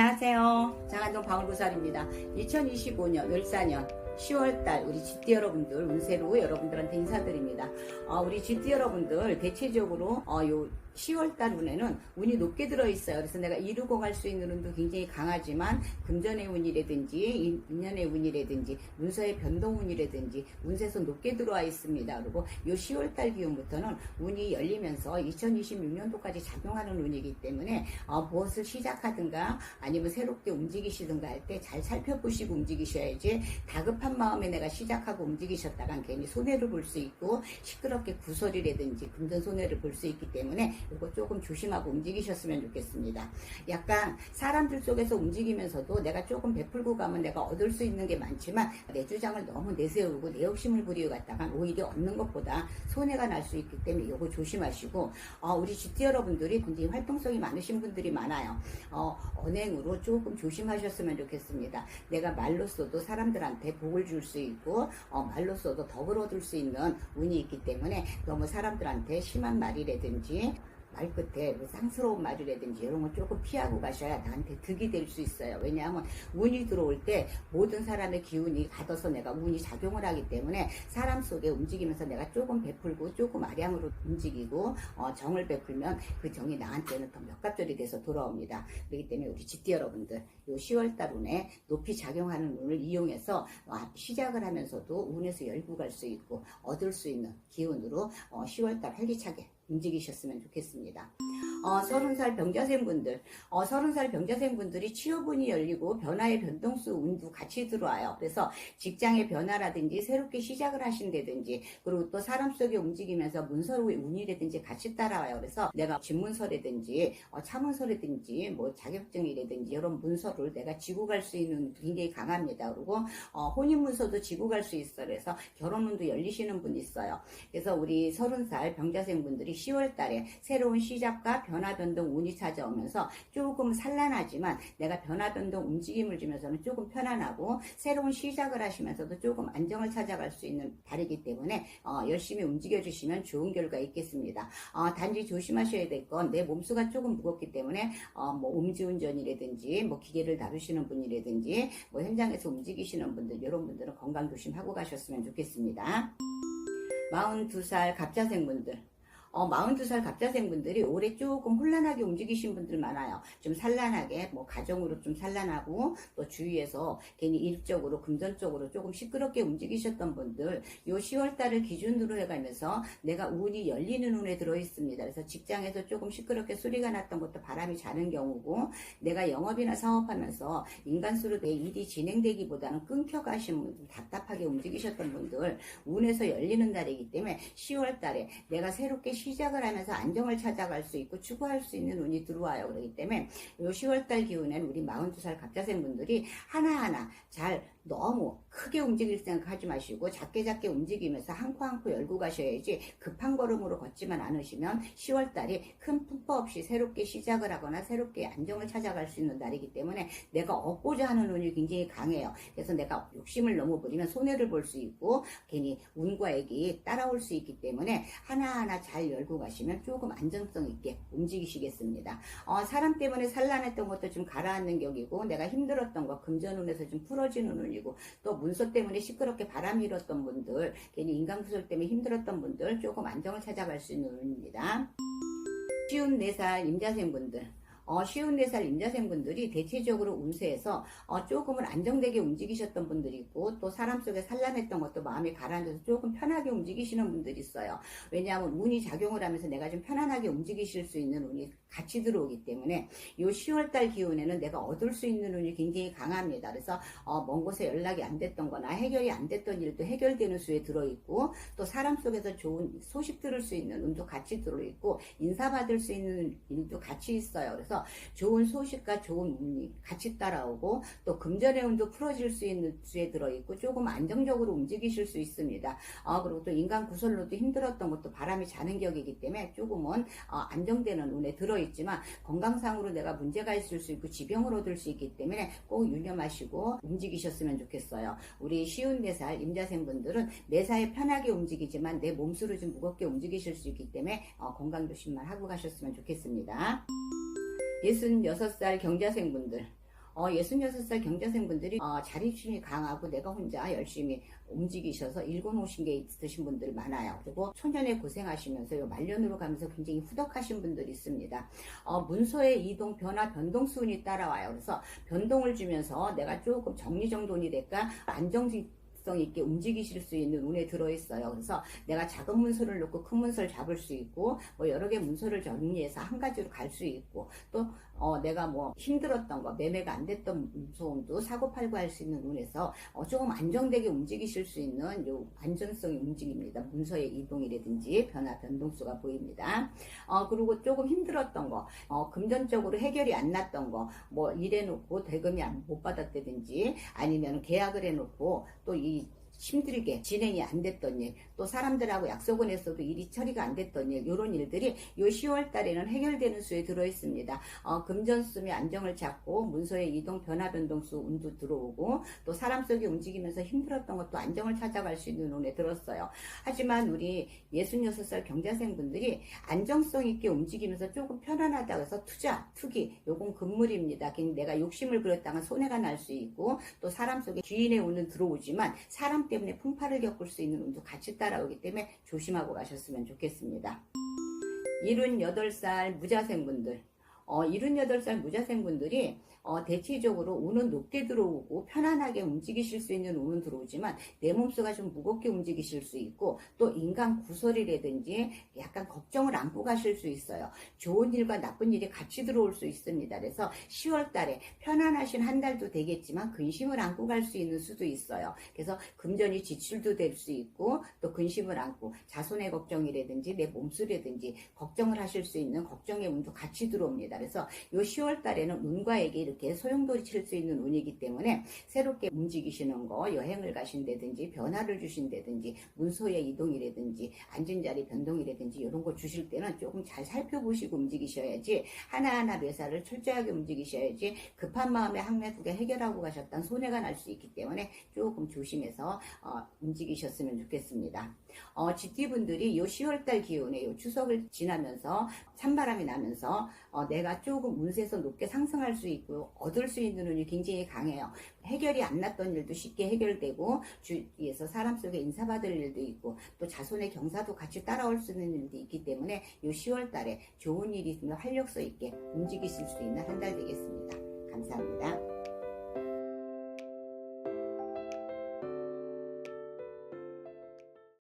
안녕하세요. 장안동 방울구살입니다. 2025년, 14년 10월달 우리 GT 여러분들 운세로 여러분들한테 인사드립니다. 어, 우리 GT 여러분들 대체적으로 어, 요 10월달 운에는 운이 높게 들어있어요. 그래서 내가 이루고 갈 수 있는 운도 굉장히 강하지만 금전의 운이라든지 인연의 운이라든지 문서의 변동 운이라든지 운세서 높게 들어와 있습니다. 그리고 요 10월달 기운부터는 운이 열리면서 2026년도까지 작용하는 운이기 때문에 어, 무엇을 시작하든가 아니면 새롭게 움직이시든가 할 때 잘 살펴보시고 움직이셔야지 다급한 마음에 내가 시작하고 움직이셨다간 괜히 손해를 볼 수 있고 시끄럽게 구설이라든지 금전 손해를 볼 수 있기 때문에 이거 조금 조심하고 움직이셨으면 좋겠습니다. 약간 사람들 속에서 움직이면서도 내가 조금 베풀고 가면 내가 얻을 수 있는 게 많지만 내 주장을 너무 내세우고 내 욕심을 부리고 갔다가 오히려 얻는 것보다 손해가 날 수 있기 때문에 이거 조심하시고 어, 우리 GT 여러분들이 굉장히 활동성이 많으신 분들이 많아요. 어, 언행으로 조금 조심하셨으면 좋겠습니다. 내가 말로써도 사람들한테 복을 줄 수 있고 어, 말로써도 덕을 얻을 수 있는 운이 있기 때문에 너무 사람들한테 심한 말이라든지 말 끝에 뭐 쌍스러운 말이라든지 이런 거 조금 피하고 가셔야 나한테 득이 될 수 있어요. 왜냐하면 운이 들어올 때 모든 사람의 기운이 받아서 내가 운이 작용을 하기 때문에 사람 속에 움직이면서 내가 조금 베풀고 조금 아량으로 움직이고 어, 정을 베풀면 그 정이 나한테는 더 몇갑절이 돼서 돌아옵니다. 그렇기 때문에 우리 GT 여러분들 요 10월달 운에 높이 작용하는 운을 이용해서 어, 시작을 하면서도 운에서 열고 갈 수 있고 얻을 수 있는 기운으로 어, 10월달 활기차게 움직이셨으면 좋겠습니다. 어, 30살 병자생분들, 어, 30살 병자생분들이 취업운이 열리고 변화의 변동수 운도 같이 들어와요. 그래서 직장의 변화라든지 새롭게 시작을 하신다든지 그리고 또 사람 속에 움직이면서 문서로의 운이라든지 같이 따라와요. 그래서 내가 집문서라든지 어, 차문서라든지 뭐 자격증이라든지 이런 문서를 내가 지고 갈 수 있는 굉장히 강합니다. 그리고 어, 혼인문서도 지고 갈 수 있어요. 그래서 결혼운도 열리시는 분 있어요. 그래서 우리 30살 병자생분들이 10월 달에 새로운 시작과 변화 변동 운이 찾아오면서 조금 산란하지만 내가 변화 변동 움직임을 주면서는 조금 편안하고 새로운 시작을 하시면서도 조금 안정을 찾아갈 수 있는 달이기 때문에 어, 열심히 움직여 주시면 좋은 결과 있겠습니다. 어, 단지 조심하셔야 될 건 내 몸수가 조금 무겁기 때문에 어, 뭐 음주운전이라든지 뭐 기계를 다루시는 분이라든지 뭐 현장에서 움직이시는 분들 이런 분들은 건강 조심하고 가셨으면 좋겠습니다. 42살 갑자생분들 어, 42살 갑자생분들이 올해 조금 혼란하게 움직이신 분들 많아요. 좀 산란하게, 뭐, 가정으로 좀 산란하고, 또 주위에서 괜히 일적으로, 금전적으로 조금 시끄럽게 움직이셨던 분들, 요 10월달을 기준으로 해가면서 내가 운이 열리는 운에 들어있습니다. 그래서 직장에서 조금 시끄럽게 소리가 났던 것도 바람이 자는 경우고, 내가 영업이나 사업하면서 인간수로 내 일이 진행되기보다는 끊겨가신 분들, 답답하게 움직이셨던 분들, 운에서 열리는 달이기 때문에 10월달에 내가 새롭게 시 작을 하면서 안정을 찾아갈 수 있고 추구할 수 있는 운이 들어와요. 그렇기 때문에 요 10월달 기운엔 우리 42살 갑자생 분들이 하나하나 잘 너무 크게 움직일 생각하지 마시고 작게 작게 움직이면서 한 코 한 코 열고 가셔야지 급한 걸음으로 걷지만 않으시면 10월달이 큰 풍파 없이 새롭게 시작을 하거나 새롭게 안정을 찾아갈 수 있는 달이기 때문에 내가 얻고자 하는 운이 굉장히 강해요. 그래서 내가 욕심을 너무 부리면 손해를 볼 수 있고 괜히 운과 액이 따라올 수 있기 때문에 하나하나 잘 열고 가시면 조금 안정성 있게 움직이시겠습니다. 어, 사람 때문에 산란했던 것도 좀 가라앉는 격이고 내가 힘들었던 거 금전운에서 좀 풀어지는 운이 고 또 문서 때문에 시끄럽게 바람이 일었던 분들 괜히 인간구설 때문에 힘들었던 분들 조금 안정을 찾아갈 수 있는 운입니다. 쉬운 4살 임자생분들 어, 쉬운 4살 임자생분들이 대체적으로 운세에서 어, 조금은 안정되게 움직이셨던 분들이 있고 또 사람 속에 산란했던 것도 마음이 가라앉아서 조금 편하게 움직이시는 분들이 있어요. 왜냐하면 운이 작용을 하면서 내가 좀 편안하게 움직이실 수 있는 운이 같이 들어오기 때문에 이 10월달 기운에는 내가 얻을 수 있는 운이 굉장히 강합니다. 그래서 어, 먼 곳에 연락이 안 됐던 거나 해결이 안 됐던 일도 해결되는 수에 들어있고 또 사람 속에서 좋은 소식 들을 수 있는 운도 같이 들어있고 인사받을 수 있는 일도 같이 있어요. 그래서 좋은 소식과 좋은 운이 같이 따라오고 또 금전의 운도 풀어질 수 있는 수에 들어있고 조금 안정적으로 움직이실 수 있습니다. 어, 그리고 또 인간 구설로도 힘들었던 것도 바람이 자는 격이기 때문에 조금은 어, 안정되는 운에 들어있지만 건강상으로 내가 문제가 있을 수 있고 지병을 얻을 수 있기 때문에 꼭 유념하시고 움직이셨으면 좋겠어요. 우리 쉬운 4살 임자생분들은 매사에 편하게 움직이지만 내 몸수로 좀 무겁게 움직이실 수 있기 때문에 어, 건강 조심만 하고 가셨으면 좋겠습니다. 66살 경자생분들 어, 66살 경자생분들이 어, 자립심이 강하고 내가 혼자 열심히 움직이셔서 읽어놓으신 게 있으신 분들 많아요. 그리고 초년에 고생하시면서 요 말년으로 가면서 굉장히 후덕하신 분들이 있습니다. 어, 문서의 이동, 변화, 변동수운이 따라와요. 그래서 변동을 주면서 내가 조금 정리정돈이 될까 안정 성 있게 움직이실 수 있는 운에 들어있어요. 그래서 내가 작은 문서를 놓고 큰 문서를 잡을 수 있고 뭐 여러 개 문서를 정리해서 한 가지로 갈 수 있고 또 어, 내가 뭐 힘들었던 거 매매가 안 됐던 무서움도 사고 팔고 할 수 있는 운에서 어, 조금 안정되게 움직이실 수 있는 요 안전성이 움직입니다. 문서의 이동이라든지 변화 변동수가 보입니다. 어, 그리고 조금 힘들었던 거 어, 금전적으로 해결이 안 났던 거 뭐 일해놓고 대금이 안- 못 받았다든지 아니면 계약을 해놓고 또이 힘들게 진행이 안 됐던 일, 또 사람들하고 약속을 했어도 일이 처리가 안 됐던 일, 이런 일들이 요 10월 달에는 해결되는 수에 들어 있습니다. 어, 금전수미 안정을 찾고 문서의 이동 변화 변동수 운도 들어오고 또 사람 속에 움직이면서 힘들었던 것도 안정을 찾아갈 수 있는 운에 들었어요. 하지만 우리 66살 경자생분들이 안정성 있게 움직이면서 조금 편안하다고 해서 투자, 투기, 요건 금물입니다. 내가 욕심을 부렸다가 손해가 날 수 있고 또 사람 속에 귀인의 운은 들어오지만 사람 때문에 풍파를 겪을 수 있는 운도 같이 따라오기 때문에 조심하고 가셨으면 좋겠습니다. 78살 무자생분들 어, 78살 무자생분들이 어, 대체적으로 운은 높게 들어오고 편안하게 움직이실 수 있는 운은 들어오지만 내 몸수가 좀 무겁게 움직이실 수 있고 또 인간 구설이라든지 약간 걱정을 안고 가실 수 있어요. 좋은 일과 나쁜 일이 같이 들어올 수 있습니다. 그래서 10월 달에 편안하신 한 달도 되겠지만 근심을 안고 갈 수 있는 수도 있어요. 그래서 금전이 지출도 될 수 있고 또 근심을 안고 자손의 걱정이라든지 내 몸수라든지 걱정을 하실 수 있는 걱정의 운도 같이 들어옵니다. 그래서 요 10월 달에는 운과에게 이렇게 소용돌이 칠 수 있는 운이기 때문에 새롭게 움직이시는 거, 여행을 가신다든지 변화를 주신다든지 문서의 이동이라든지 앉은 자리 변동이라든지 이런 거 주실 때는 조금 잘 살펴보시고 움직이셔야지 하나하나 매사를 철저하게 움직이셔야지 급한 마음에 두개 해결하고 가셨던 손해가 날 수 있기 때문에 조금 조심해서 어, 움직이셨으면 좋겠습니다. 어, GT분들이 요 10월달 기운에 요 추석을 지나면서 찬바람이 나면서 어, 내가 조금 운세에서 높게 상승할 수 있고 얻을 수 있는 운이 굉장히 강해요. 해결이 안 났던 일도 쉽게 해결되고 주위에서 사람 속에 인사받을 일도 있고 또 자손의 경사도 같이 따라올 수 있는 일도 있기 때문에 요 10월달에 좋은 일이 있으면 활력소 있게 움직이실 수 있는 한 달 되겠습니다. 감사합니다.